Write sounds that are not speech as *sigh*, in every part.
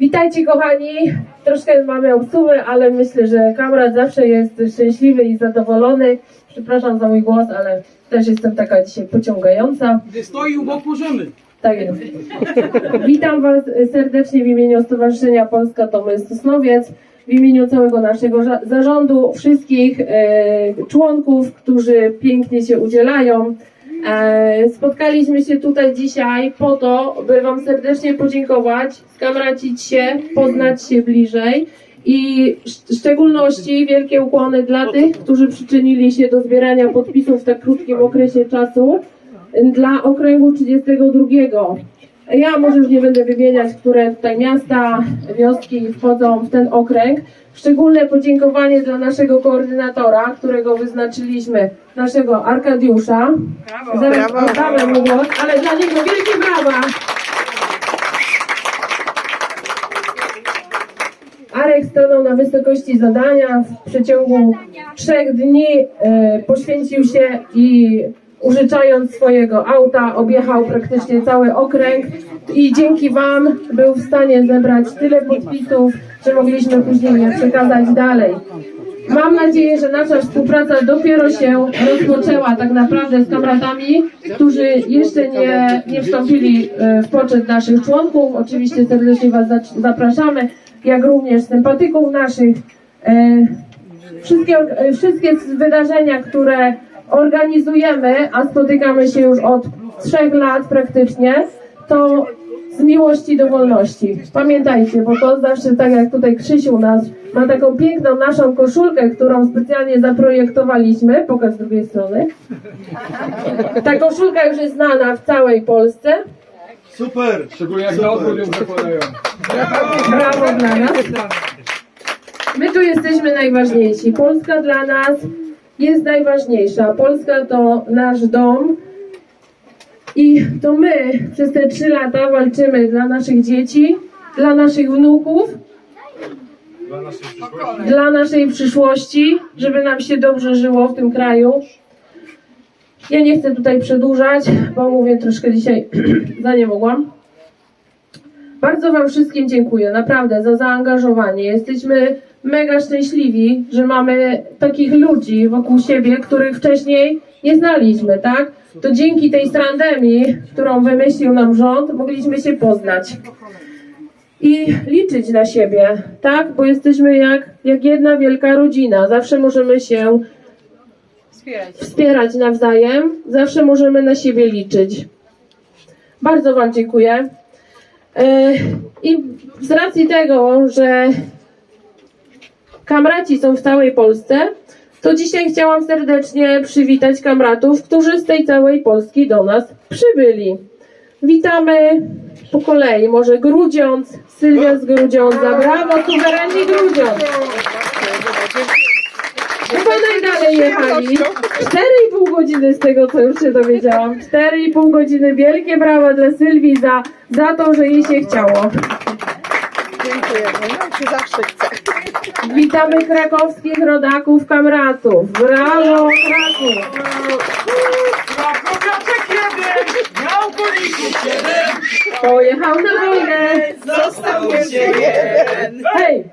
Witajcie kochani. Troszkę mamy obsuwy, ale myślę, że kamrat zawsze jest szczęśliwy i zadowolony. Przepraszam za mój głos, ale też jestem taka dzisiaj pociągająca. Gdy stoi u boku żony. Tak jest. Witam Was serdecznie w imieniu Stowarzyszenia Polska Domy Sosnowiec, w imieniu całego naszego zarządu, wszystkich e, członków, którzy pięknie się udzielają. E, spotkaliśmy się tutaj dzisiaj po to, by Wam serdecznie podziękować, skamracić się, poznać się bliżej i w szczególności wielkie ukłony dla tych, którzy przyczynili się do zbierania podpisów w tak krótkim okresie czasu dla okręgu 32. Ja może już nie będę wymieniać, które tutaj miasta, wioski wchodzą w ten okręg. Szczególne podziękowanie dla naszego koordynatora, którego wyznaczyliśmy, naszego Arkadiusza. Zaraz oddamy mu głos, ale dla niego wielkie brawa. Arek stanął na wysokości zadania. W przeciągu trzech dni e, poświęcił się i użyczając swojego auta objechał praktycznie cały okręg i dzięki Wam był w stanie zebrać tyle podpisów, że mogliśmy później je przekazać dalej. Mam nadzieję, że nasza współpraca dopiero się rozpoczęła tak naprawdę z kamratami, którzy jeszcze nie, nie wstąpili e, w poczet naszych członków. Oczywiście serdecznie Was zapraszamy, jak również sympatyków naszych. E, Wszystkie, e, wszystkie wydarzenia, które organizujemy, a spotykamy się już od trzech lat praktycznie, to z miłości do wolności. Pamiętajcie, bo to zawsze tak jak tutaj Krzysiu nas ma taką piękną naszą koszulkę, którą specjalnie zaprojektowaliśmy. Pokaż z drugiej strony. Ta koszulka już jest znana w całej Polsce. Super! Szczególnie jak na odwrót ją zakładają. Brawo dla nas. My tu jesteśmy najważniejsi. Polska dla nas jest najważniejsza. Polska to nasz dom. I to my przez te trzy lata walczymy dla naszych dzieci, dla naszych wnuków, dla naszej przyszłości, żeby nam się dobrze żyło w tym kraju. Ja nie chcę tutaj przedłużać, bo mówię troszkę dzisiaj *clears throat* za nie mogłam. Bardzo Wam wszystkim dziękuję, naprawdę, za zaangażowanie. Jesteśmy mega szczęśliwi, że mamy takich ludzi wokół siebie, których wcześniej nie znaliśmy, tak? To dzięki tej strandemii, którą wymyślił nam rząd, mogliśmy się poznać i liczyć na siebie, tak? Bo jesteśmy jak, jak jedna wielka rodzina. Zawsze możemy się wspierać nawzajem, zawsze możemy na siebie liczyć. Bardzo Wam dziękuję. E, I z racji tego, że kamraci są w całej Polsce, to dzisiaj chciałam serdecznie przywitać kamratów, którzy z tej całej Polski do nas przybyli. Witamy po kolei, może Grudziądz, Sylwia z Grudziądza, brawo, suwerenni Grudziądz. Chyba najdalej jechali. 4,5 godziny z tego, co już się dowiedziałam. 4,5 godziny. Wielkie brawa dla Sylwii za, za to, że jej się chciało. Dziękujemy. Nam się zawsze chce. Witamy krakowskich rodaków, kamratów. Brawo, Kraków! Pojechał na wojnę! Został jeden. Hej!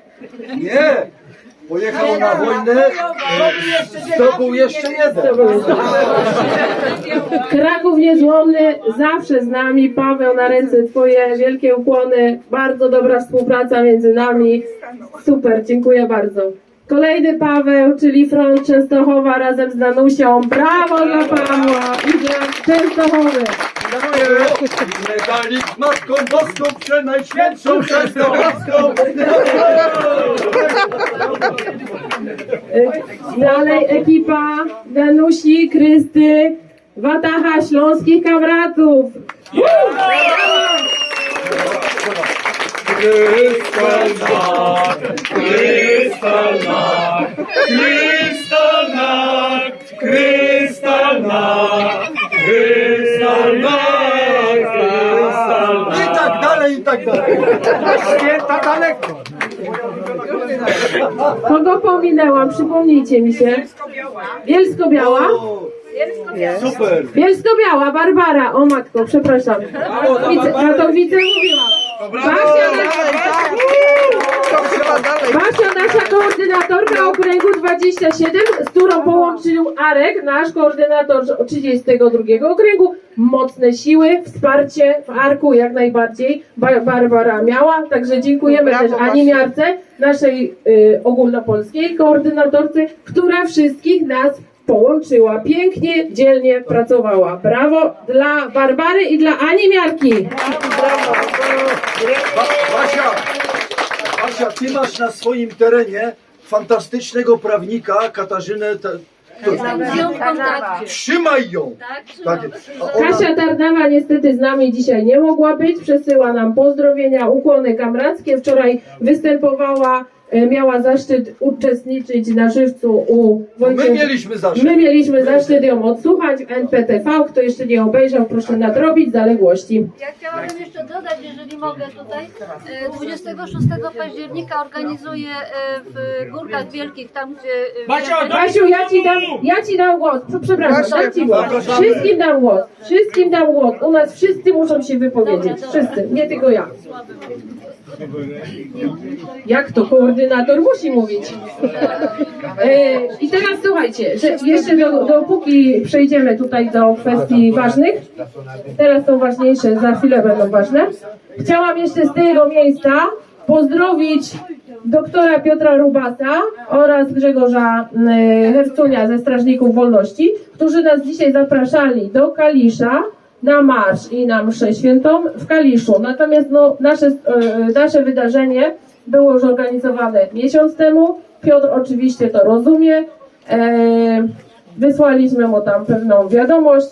Nie! Pojechał na wojnę, zdobył jeszcze jeden. Kraków niezłomny, zawsze z nami. Paweł, na ręce Twoje wielkie ukłony. Bardzo dobra współpraca między nami. Super, dziękuję bardzo. Kolejny Paweł, czyli front Częstochowa razem z Danusią. Brawo dla Pawła i dla Częstochowy. Medalik Matką Boską, przenajświętszą Częstochowską. Dalej ekipa Danusi, Krysty, Wataha Śląskich Kamratów. Krystalna, krystalna, krystalna, krystalna, krystalna, krystalna. I tak dalej, i tak dalej. Święta daleko. Kogo pominęłam? Przypomnijcie mi się. Bielsko-Biała? Super. Bielsko-Biała, Barbara. O matko, przepraszam. Wice, ja to Basia, nasza, koordynatorka okręgu 27, z którą połączył Arek, nasz koordynator 32 okręgu. Mocne siły, wsparcie w Arku jak najbardziej. Ba- Barbara miała, także dziękujemy Brawo, też Ani Miarce, naszej y, ogólnopolskiej koordynatorce, która wszystkich nas połączyła. Pięknie, dzielnie pracowała. Brawo dla Barbary i dla Ani Miarki. Ba- Basia, Basia, ty masz na swoim terenie fantastycznego prawnika Katarzynę. To, Z nią w kontakcie. trzymaj ją! Tak, Tak, ona, Kasia Tarnawa niestety z nami dzisiaj nie mogła być. Przesyła nam pozdrowienia, ukłony kamrackie. Wczoraj występowała, miała zaszczyt uczestniczyć na żywcu u my Wojciecha. mieliśmy zaszczyt. My mieliśmy zaszczyt ją odsłuchać w NPTV. Kto jeszcze nie obejrzał, proszę nadrobić zaległości. Ja chciałabym jeszcze dodać, jeżeli mogę tutaj, e, 26 października organizuję e, w Górkach Wielkich, tam gdzie... e, wiatr- Basiu, ja ci dam, ja ci dam głos. Prze- Przepraszam, dam ci głos. Wszystkim dam głos. Wszystkim dam głos. U nas wszyscy muszą się wypowiedzieć. Wszyscy, nie tylko ja. Jak to koordynator musi mówić? E, I teraz słuchajcie, że jeszcze do, dopóki przejdziemy tutaj do kwestii ważnych, teraz są ważniejsze, za chwilę będą ważne. Chciałam jeszcze z tego miejsca pozdrowić doktora Piotra Rubasa oraz Grzegorza e, Hercunia ze Strażników Wolności, którzy nas dzisiaj zapraszali do Kalisza na marsz i na mszę świętą w Kaliszu. Natomiast no, nasze, e, nasze wydarzenie było już organizowane miesiąc temu. Piotr oczywiście to rozumie. E, wysłaliśmy mu tam pewną wiadomość.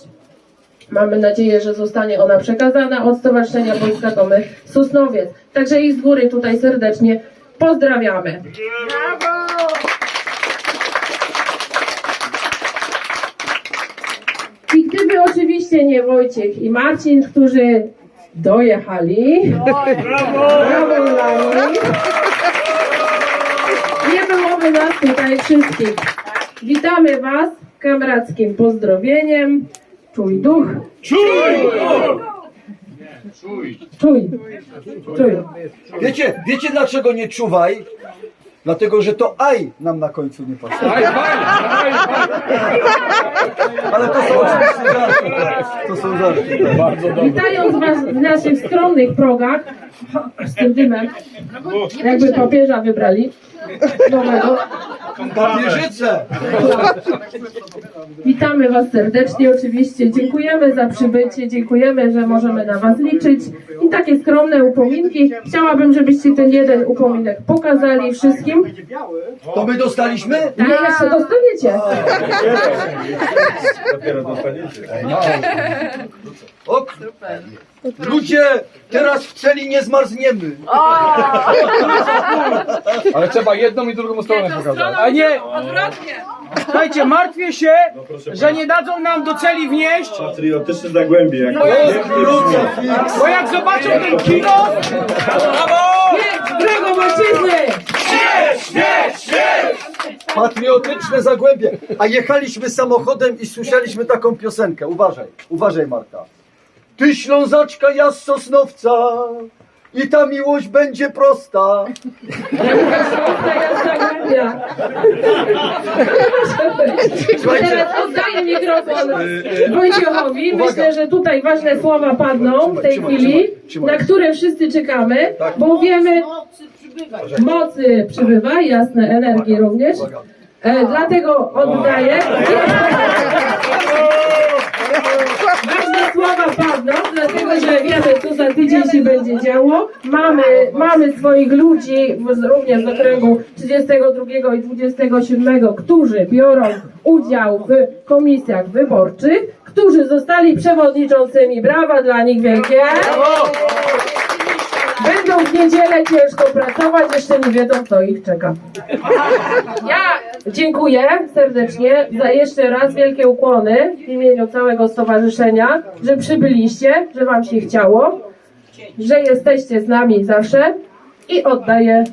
Mamy nadzieję, że zostanie ona przekazana od Stowarzyszenia Wojska Tomy Sosnowiec. Także ich z góry tutaj serdecznie pozdrawiamy. I oczywiście nie Wojciech i Marcin, którzy dojechali, brawo dla nich, nie byłoby nas tutaj wszystkich. Witamy Was kamrackim pozdrowieniem. Czuj duch. Czuj. Czuj. Wiecie, wiecie dlaczego nie czuwaj? Dlatego, że to aj nam na końcu nie pasuje. Daj, daj, daj. Ale to są oczywiście żarty. tak. To są żarty. tak. Bardzo dobrze. Witając Was w naszych skromnych progach z tym dymem, jakby papieża wybrali nowego. Papieżyce! Witamy Was serdecznie oczywiście. Dziękujemy za przybycie, dziękujemy, że możemy na Was liczyć. I takie skromne upominki. Chciałabym, żebyście ten jeden upominek pokazali wszystkim. To my dostaliśmy? Nie, jeszcze dostaniecie. O, ludzie, teraz w celi nie zmarzniemy. Ale trzeba jedną i drugą stronę pokazać. A nie, słuchajcie, martwię się, że nie dadzą nam do celi wnieść, Patriotyczne zagłębie, jak bo jak zobaczą ten kino, Nie, brawo ojczyzny! Patriotyczne zagłębie. A jechaliśmy samochodem i słyszeliśmy taką piosenkę. Uważaj, uważaj Marta. Ty Ślązaczka, ja z Sosnowca i ta miłość będzie prosta. Teraz oddaję mikrofon Wojciechowi. Myślę, że tutaj ważne słowa padną w tej chwili, na które wszyscy czekamy, Tak. bo wiemy, mocy przybywa, jasne, energii również. E, dlatego oddaję. Ważne słowa padną, dlatego że wiemy, co za tydzień się będzie działo. Mamy, mamy swoich ludzi również z okręgu 32 i 27, którzy biorą udział w komisjach wyborczych, którzy zostali przewodniczącymi. Brawa dla nich wielkie. Będą w niedzielę ciężko pracować, jeszcze nie wiedzą, co ich czeka. Ja dziękuję serdecznie za jeszcze raz wielkie ukłony w imieniu całego stowarzyszenia, że przybyliście, że Wam się chciało, że jesteście z nami zawsze i oddaję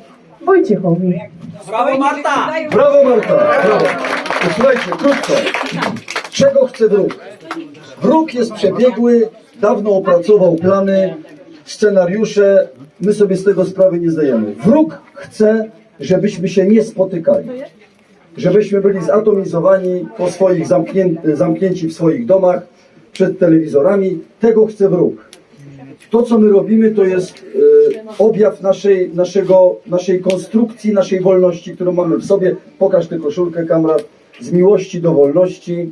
Wojciechowi. brawo Marta! Brawo! To Słuchajcie, krótko. Czego chce wróg? Wróg jest przebiegły, dawno opracował plany, scenariusze. My sobie z tego sprawy nie zdajemy. Wróg chce, żebyśmy się nie spotykali. żebyśmy byli zatomizowani po swoich zamknię, zamknięci w swoich domach, przed telewizorami. Tego chce wróg. To, co my robimy, to jest e, objaw naszej, naszego, naszej konstrukcji, naszej wolności, którą mamy w sobie. Pokaż tę koszulkę, kamrat. Z miłości do wolności.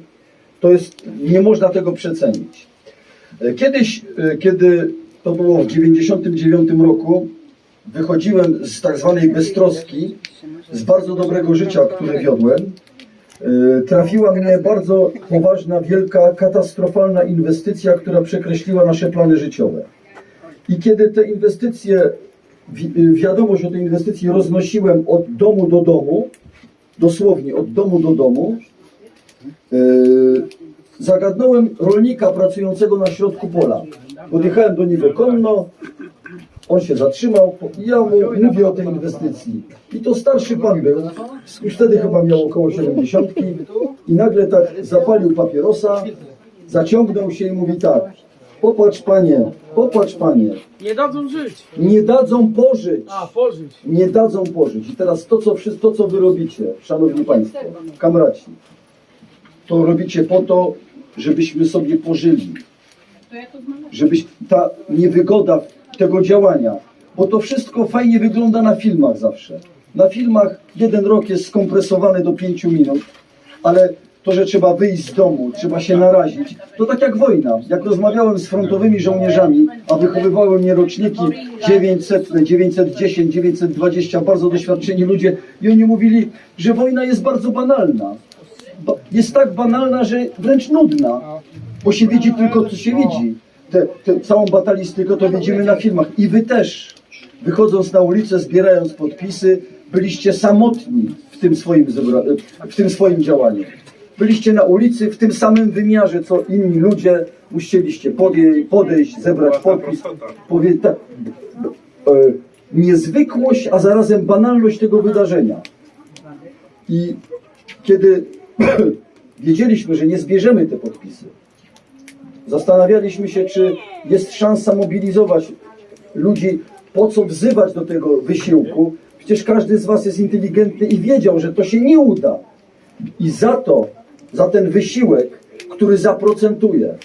To jest, nie można tego przecenić. E, Kiedyś, e, kiedy to było w 99 roku, wychodziłem z tak zwanej beztroski, z bardzo dobrego życia, które wiodłem. E, Trafiła mnie bardzo poważna, wielka, katastrofalna inwestycja, która przekreśliła nasze plany życiowe. I kiedy te inwestycje, y, wiadomość o tej inwestycji roznosiłem od domu do domu, dosłownie od domu do domu, yy, zagadnąłem rolnika pracującego na środku pola. Podjechałem do niego konno, on się zatrzymał i ja mu mówię o tej inwestycji. I to starszy pan był, już wtedy chyba miał około 70 i nagle tak zapalił papierosa, zaciągnął się i mówi tak, popatrz panie, popatrz panie, Nie dadzą żyć. nie dadzą pożyć. A, pożyć. Nie dadzą pożyć. I teraz to, co, to, co wy robicie, szanowni państwo, kamraci, to robicie po to, żebyśmy sobie pożyli. Żebyś ta niewygoda tego działania, bo to wszystko fajnie wygląda na filmach zawsze. Na filmach jeden rok jest skompresowany do pięciu minut, ale to, że trzeba wyjść z domu, trzeba się narazić, to tak jak wojna. Jak rozmawiałem z frontowymi żołnierzami, a wychowywały mnie roczniki 900, 910, 920, bardzo doświadczeni ludzie i oni mówili, że wojna jest bardzo banalna. Ba- Jest tak banalna, że wręcz nudna, bo się widzi tylko, co się widzi. Te, te, całą batalistykę to widzimy na filmach. I wy też, wychodząc na ulicę, zbierając podpisy, byliście samotni w tym swoim, w tym swoim działaniu. Byliście na ulicy w tym samym wymiarze, co inni ludzie. Musieliście podejść, zebrać podpis. Powie, tak, e, niezwykłość, a zarazem banalność tego wydarzenia. I kiedy *clears throat* wiedzieliśmy, że nie zbierzemy te podpisy, zastanawialiśmy się, czy jest szansa mobilizować ludzi, po co wzywać do tego wysiłku. Przecież każdy z Was jest inteligentny i wiedział, że to się nie uda. I za to, za ten wysiłek, który zaprocentuje,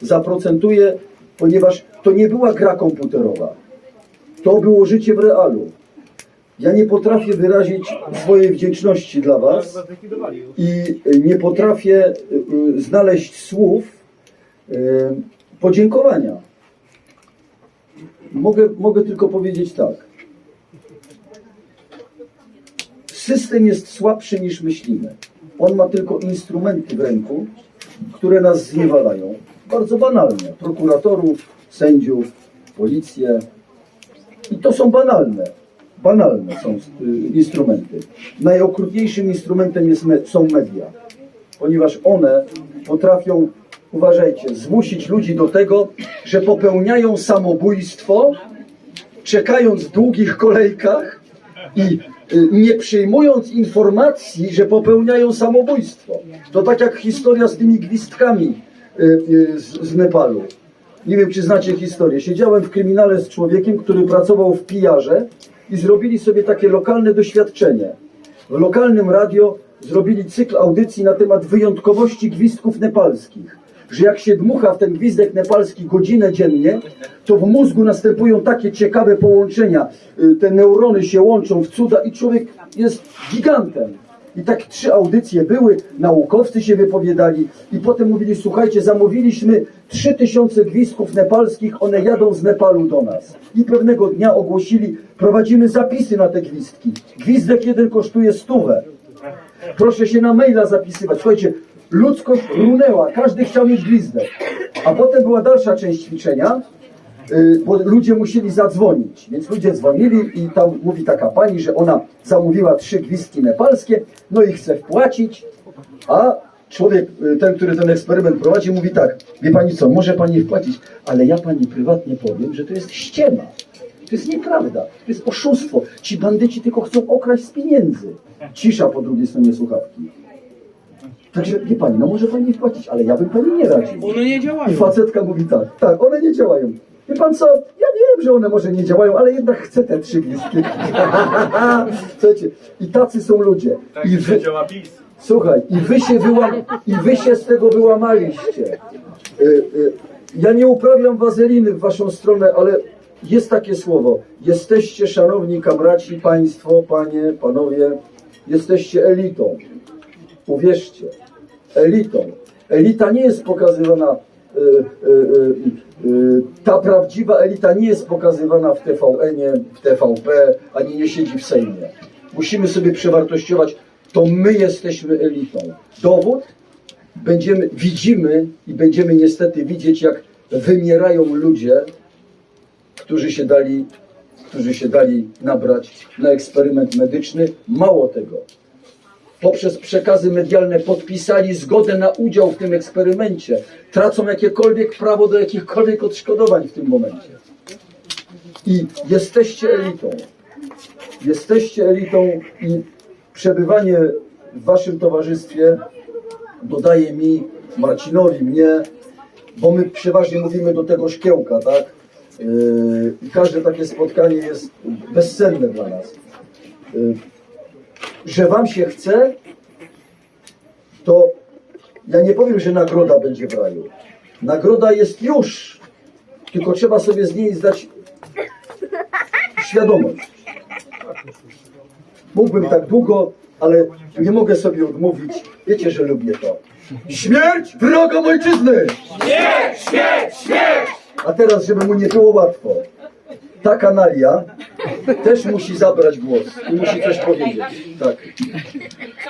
zaprocentuje, ponieważ to nie była gra komputerowa. To było życie w realu. Ja nie potrafię wyrazić swojej wdzięczności dla Was i nie potrafię y, y, znaleźć słów podziękowania. Mogę, mogę tylko powiedzieć tak. System jest słabszy niż myślimy. On ma tylko instrumenty w ręku, które nas zniewalają. Bardzo banalne. Prokuratorów, sędziów, policję. I to są banalne. Banalne są y, instrumenty. Najokrutniejszym instrumentem jest są media, ponieważ one potrafią, uważajcie, zmusić ludzi do tego, że popełniają samobójstwo, czekając w długich kolejkach i y, nie przyjmując informacji, że popełniają samobójstwo. To tak jak historia z tymi gwizdkami y, y, z, Nepalu. Nie wiem, czy znacie historię. Siedziałem w kryminale z człowiekiem, który pracował w pijarze i zrobili sobie takie lokalne doświadczenie. W lokalnym radio zrobili cykl audycji na temat wyjątkowości gwizdków nepalskich. Że jak się dmucha w ten gwizdek nepalski godzinę dziennie, to w mózgu następują takie ciekawe połączenia. Y, Te neurony się łączą w cuda i człowiek jest gigantem. I tak trzy audycje były, naukowcy się wypowiadali i potem mówili, słuchajcie, zamówiliśmy 3000 gwizdków nepalskich, one jadą z Nepalu do nas. I pewnego dnia ogłosili, prowadzimy zapisy na te gwizdki. Gwizdek jeden kosztuje stówę. Proszę się na maila zapisywać. Słuchajcie, ludzkość runęła, każdy chciał mieć gwizdek. A potem była dalsza część ćwiczenia, y, bo ludzie musieli zadzwonić. Więc ludzie dzwonili i tam mówi taka pani, że ona zamówiła trzy gwizdki nepalskie, no i chce wpłacić, a człowiek, y, ten, który ten eksperyment prowadzi, mówi tak, wie pani co, może pani wpłacić, ale ja pani prywatnie powiem, że to jest ściema. To jest nieprawda, to jest oszustwo. Ci bandyci tylko chcą okraść z pieniędzy. Cisza po drugiej stronie słuchawki. Także wie pani, no może pani wpłacić, ale ja bym pani nie radził. One nie I działają. facetka mówi tak, tak, one nie działają. Wie pan co, ja wiem, że one może nie działają, ale jednak chcę te trzy gwizdki. *laughs* Słuchajcie, i tacy są ludzie. I wy, działa PiS. słuchaj, i wy się, wyłam, i wy się z tego wyłamaliście. Y, y, ja nie uprawiam wazeliny w waszą stronę, ale jest takie słowo. Jesteście, szanowni kamraci, państwo, panie, panowie, jesteście elitą. Uwierzcie, elitą. Elita nie jest pokazywana, y, y, y, ta prawdziwa elita nie jest pokazywana w TVN-ie, w TVP, ani nie siedzi w Sejmie. Musimy sobie przewartościować, to my jesteśmy elitą. Dowód? Będziemy, widzimy i będziemy niestety widzieć, jak wymierają ludzie, którzy się dali, którzy się dali nabrać na eksperyment medyczny. Mało tego, poprzez przekazy medialne podpisali zgodę na udział w tym eksperymencie, tracą jakiekolwiek prawo do jakichkolwiek odszkodowań w tym momencie. I jesteście elitą. Jesteście elitą i przebywanie w waszym towarzystwie dodaje mi, Marcinowi, mnie, bo my przeważnie mówimy do tego szkiełka, tak? Yy, I każde takie spotkanie jest bezcenne dla nas. Że wam się chce, to ja nie powiem, że nagroda będzie w raju. Nagroda jest już, tylko trzeba sobie z niej zdać świadomość. Mógłbym tak długo, ale nie mogę sobie odmówić. Wiecie, że lubię to. Śmierć wrogom ojczyzny! Śmierć, śmierć, śmierć! A teraz, żeby mu nie było łatwo. Ta kanalia też musi zabrać głos i musi coś powiedzieć. Tak.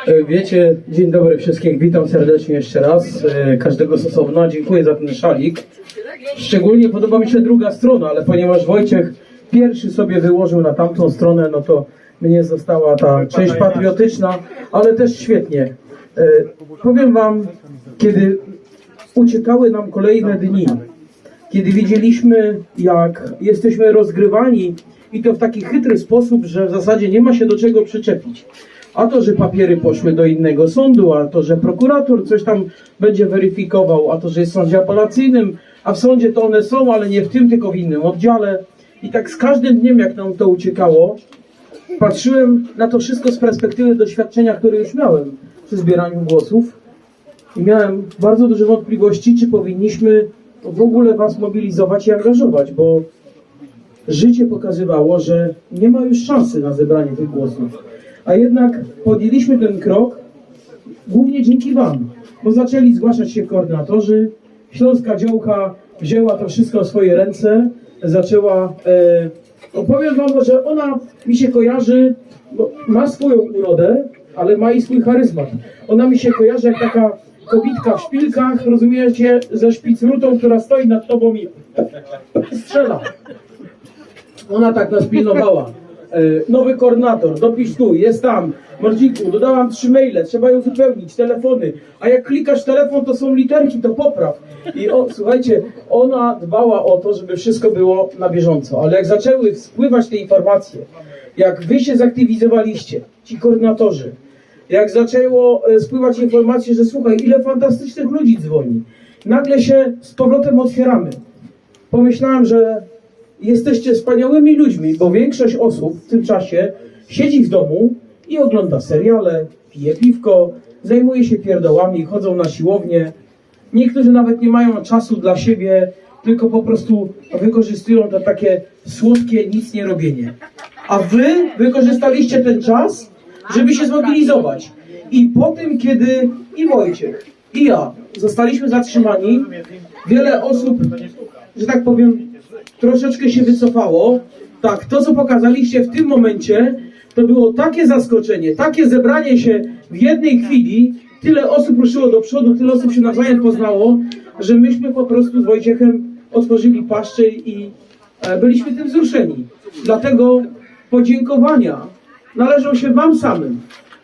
E, Wiecie, dzień dobry wszystkich, witam serdecznie jeszcze raz, e, każdego z osobna, dziękuję za ten szalik. Szczególnie podoba mi się druga strona, ale ponieważ Wojciech pierwszy sobie wyłożył na tamtą stronę, no to mnie została ta część patriotyczna, ale też świetnie. E, Powiem wam, kiedy uciekały nam kolejne dni, kiedy widzieliśmy, jak jesteśmy rozgrywani i to w taki chytry sposób, że w zasadzie nie ma się do czego przyczepić. A to, że papiery poszły do innego sądu, a to, że prokurator coś tam będzie weryfikował, a to, że jest w sądzie apelacyjnym, a w sądzie to one są, ale nie w tym, tylko w innym oddziale. I tak z każdym dniem, jak nam to uciekało, patrzyłem na to wszystko z perspektywy doświadczenia, które już miałem przy zbieraniu głosów i miałem bardzo duże wątpliwości, czy powinniśmy w ogóle was mobilizować i angażować, bo życie pokazywało, że nie ma już szansy na zebranie tych głosów. A jednak podjęliśmy ten krok głównie dzięki wam, bo zaczęli zgłaszać się koordynatorzy, Śląska Działka wzięła to wszystko w swoje ręce, zaczęła, e, opowiem wam, że ona mi się kojarzy, ma swoją urodę, ale ma i swój charyzmat. Ona mi się kojarzy jak taka kobitka w szpilkach, rozumiecie, ze szpicrutą, która stoi nad tobą i strzela. Ona tak nas pilnowała. E, Nowy koordynator, dopisz tu, jest tam. Marcinku, dodałam trzy maile, trzeba ją uzupełnić, telefony. A jak klikasz telefon, to są literki, to popraw. I o, słuchajcie, ona dbała o to, żeby wszystko było na bieżąco. Ale jak zaczęły spływać te informacje, jak wy się zaktywizowaliście, ci koordynatorzy, jak zaczęło e, spływać informacje, że słuchaj, ile fantastycznych ludzi dzwoni. Nagle się z powrotem otwieramy. Pomyślałem, że jesteście wspaniałymi ludźmi, bo większość osób w tym czasie siedzi w domu i ogląda seriale, pije piwko, zajmuje się pierdołami, chodzą na siłownię. Niektórzy nawet nie mają czasu dla siebie, tylko po prostu wykorzystują to takie słodkie nic nie robienie. A wy wykorzystaliście ten czas, żeby się zmobilizować. I po tym, kiedy i Wojciech, i ja zostaliśmy zatrzymani, wiele osób, że tak powiem, troszeczkę się wycofało. Tak, to co pokazaliście w tym momencie, to było takie zaskoczenie, takie zebranie się w jednej chwili, tyle osób ruszyło do przodu, tyle osób się nawzajem poznało, że myśmy po prostu z Wojciechem otworzyli paszczę i e, byliśmy tym wzruszeni. Dlatego podziękowania należą się Wam samym.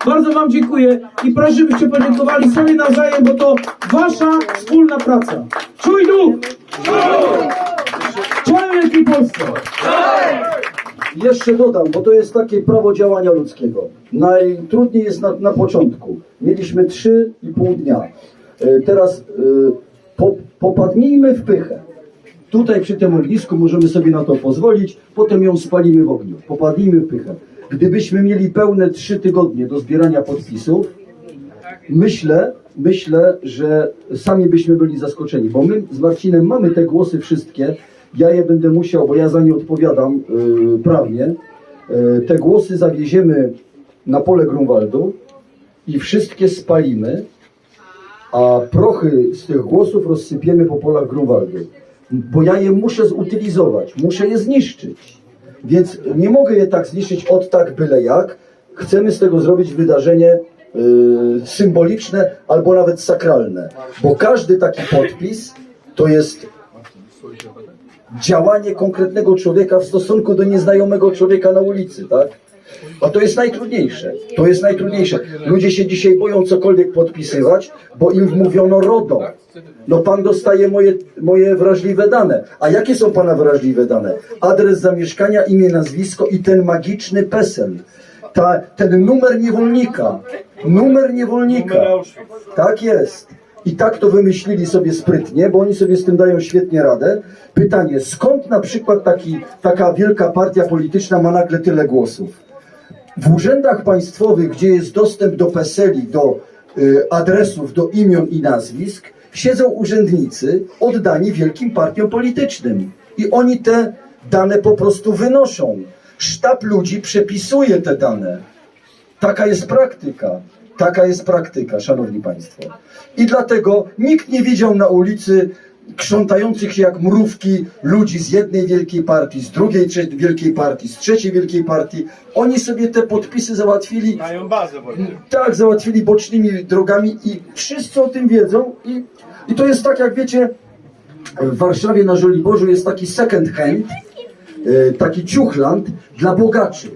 Bardzo Wam dziękuję i proszę, żebyście podziękowali sobie nawzajem, bo to Wasza wspólna praca. Czuj duch! Czołem Wielkiej Polsce! Jeszcze dodam, bo to jest takie prawo działania ludzkiego. Najtrudniej jest na, na początku. Mieliśmy 3,5 dnia. E, Teraz e, po, popadnijmy w pychę. Tutaj przy tym ognisku możemy sobie na to pozwolić, potem ją spalimy w ogniu, popadnijmy w pychę. Gdybyśmy mieli pełne trzy tygodnie do zbierania podpisów, myślę, myślę, że sami byśmy byli zaskoczeni, bo my z Marcinem mamy te głosy wszystkie, ja je będę musiał, bo ja za nie odpowiadam yy, prawnie, yy, te głosy zawieziemy na pole Grunwaldu i wszystkie spalimy, a prochy z tych głosów rozsypiemy po polach Grunwaldu. Bo ja je muszę zutylizować, muszę je zniszczyć. Więc nie mogę je tak zniszczyć od tak byle jak. Chcemy z tego zrobić wydarzenie yy, symboliczne albo nawet sakralne. Bo każdy taki podpis to jest działanie konkretnego człowieka w stosunku do nieznajomego człowieka na ulicy, tak? A to jest najtrudniejsze. To jest najtrudniejsze. Ludzie się dzisiaj boją cokolwiek podpisywać, bo im wmówiono RODO. No pan dostaje moje, moje wrażliwe dane. A jakie są pana wrażliwe dane? Adres zamieszkania, imię, nazwisko i ten magiczny PESEL. Ta, ten numer niewolnika. Numer niewolnika. Tak jest. I tak to wymyślili sobie sprytnie, bo oni sobie z tym dają świetnie radę. Pytanie, skąd na przykład taki, taka wielka partia polityczna ma nagle tyle głosów? W urzędach państwowych, gdzie jest dostęp do PESEL-i, do y, adresów, do imion i nazwisk, siedzą urzędnicy oddani wielkim partiom politycznym. I oni te dane po prostu wynoszą. Sztab ludzi przepisuje te dane. Taka jest praktyka. Taka jest praktyka, szanowni państwo. I dlatego nikt nie widział na ulicy krzątających się jak mrówki ludzi z jednej wielkiej partii, z drugiej wielkiej partii, z trzeciej wielkiej partii. Oni sobie te podpisy załatwili Mają bazę tak, załatwili bocznymi drogami i wszyscy o tym wiedzą i, i to jest tak, jak wiecie, w Warszawie na Żoliborzu jest taki second hand, e, taki ciuchland dla bogaczy.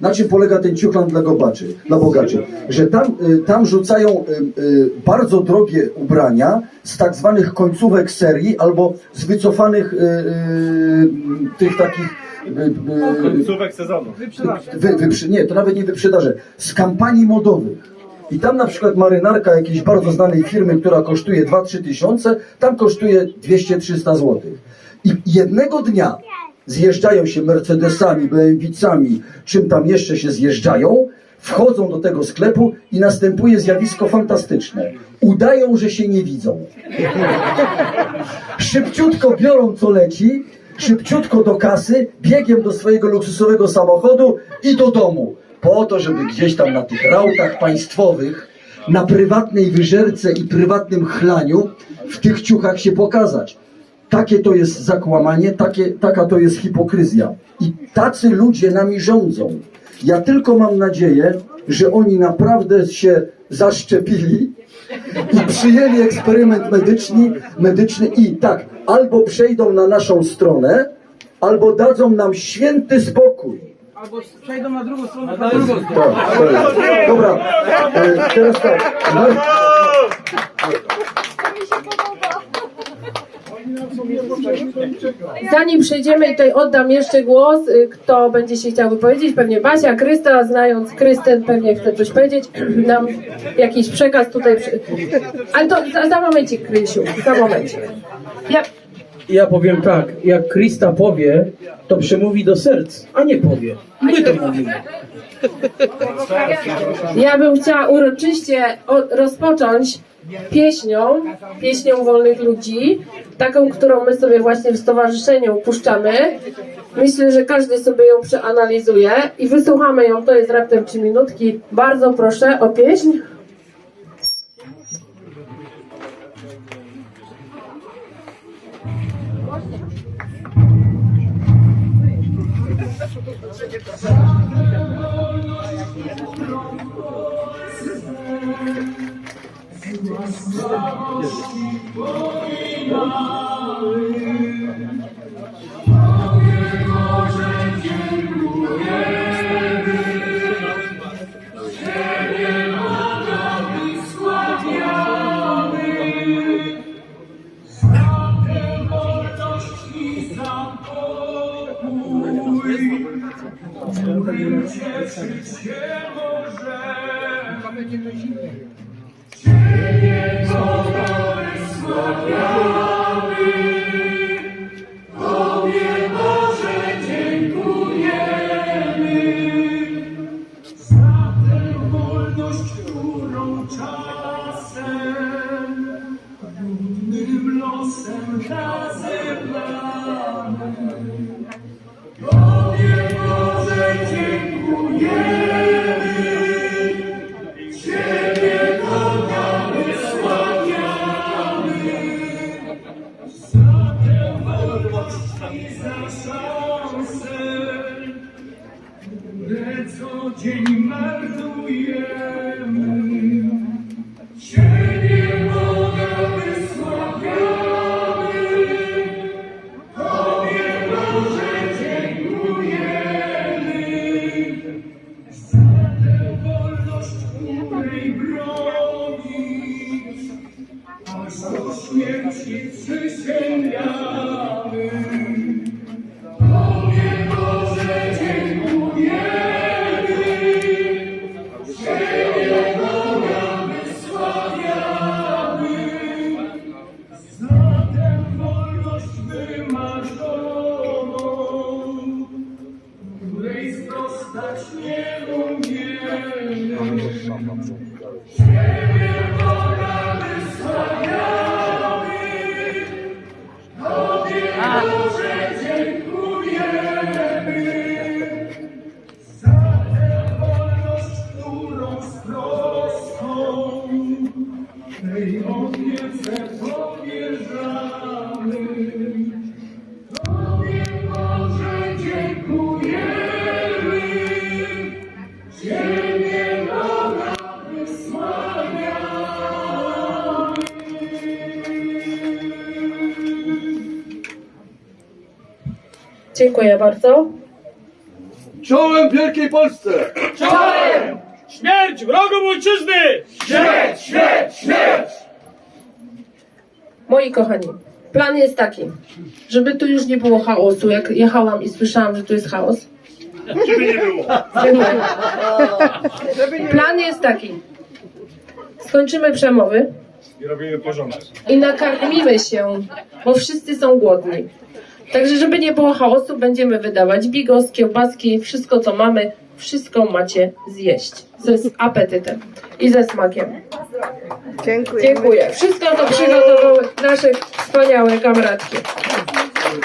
Na czym polega ten ciuchland dla gobaczy, dla bogaczy? Że tam, y, tam rzucają y, y, bardzo drogie ubrania z tak zwanych końcówek serii albo z wycofanych tych takich Końcówek sezonu. wy, wyprzy, nie, to nawet nie wyprzedaże, z kampanii modowych. I tam na przykład marynarka jakiejś bardzo znanej firmy, która kosztuje 2-3 tysiące, tam kosztuje 200-300 zł. I jednego dnia zjeżdżają się Mercedesami, BMW-cami, czym tam jeszcze się zjeżdżają, wchodzą do tego sklepu i następuje zjawisko fantastyczne. Udają, że się nie widzą. *laughs* Szybciutko biorą co leci, szybciutko do kasy, biegiem do swojego luksusowego samochodu i do domu. Po to, żeby gdzieś tam na tych rautach państwowych, na prywatnej wyżerce i prywatnym chlaniu w tych ciuchach się pokazać. Takie to jest zakłamanie, takie, taka to jest hipokryzja. I tacy ludzie nami rządzą. Ja tylko mam nadzieję, że oni naprawdę się zaszczepili i przyjęli eksperyment medyczny, medyczny i tak, albo przejdą na naszą stronę, albo dadzą nam święty spokój. Albo przejdą na drugą stronę. Na drugą stronę. Tak, jest. Dobra, e, teraz tak. Mar- Zanim przejdziemy, tutaj oddam jeszcze głos, y, kto będzie się chciał wypowiedzieć, pewnie Basia, Krysta, znając Krystyn, pewnie chce coś powiedzieć, nam jakiś przekaz tutaj, przy... ale to za, za momencik, Krysiu, za momencik. Ja, Ja powiem tak, jak Krista powie, to przemówi do serc, a nie powie. My to mówimy. ja bym chciała uroczyście rozpocząć pieśnią, pieśnią wolnych ludzi, taką, którą my sobie właśnie w stowarzyszeniu puszczamy. Myślę, że każdy sobie ją przeanalizuje i wysłuchamy ją, to jest raptem 3 minutki. Bardzo proszę o pieśń. Thank Yes. Dziękuję bardzo. Czołem Wielkiej Polsce! Śmierć wrogom ojczyzny! Śmierć, śmierć, śmierć! Moi kochani, plan jest taki, żeby tu już nie było chaosu. Jak jechałam i słyszałam, że tu jest chaos. Żeby nie było. *laughs* Plan jest taki. Skończymy przemowy I robimy porządek. i nakarmimy się, bo wszyscy są głodni. Także, żeby nie było chaosu, będziemy wydawać bigos, kiełbaski, wszystko co mamy, wszystko macie zjeść. Ze z apetytem i ze smakiem. Dziękuję. Dziękuję. Wszystko to przygotowały nasze wspaniałe kamratki.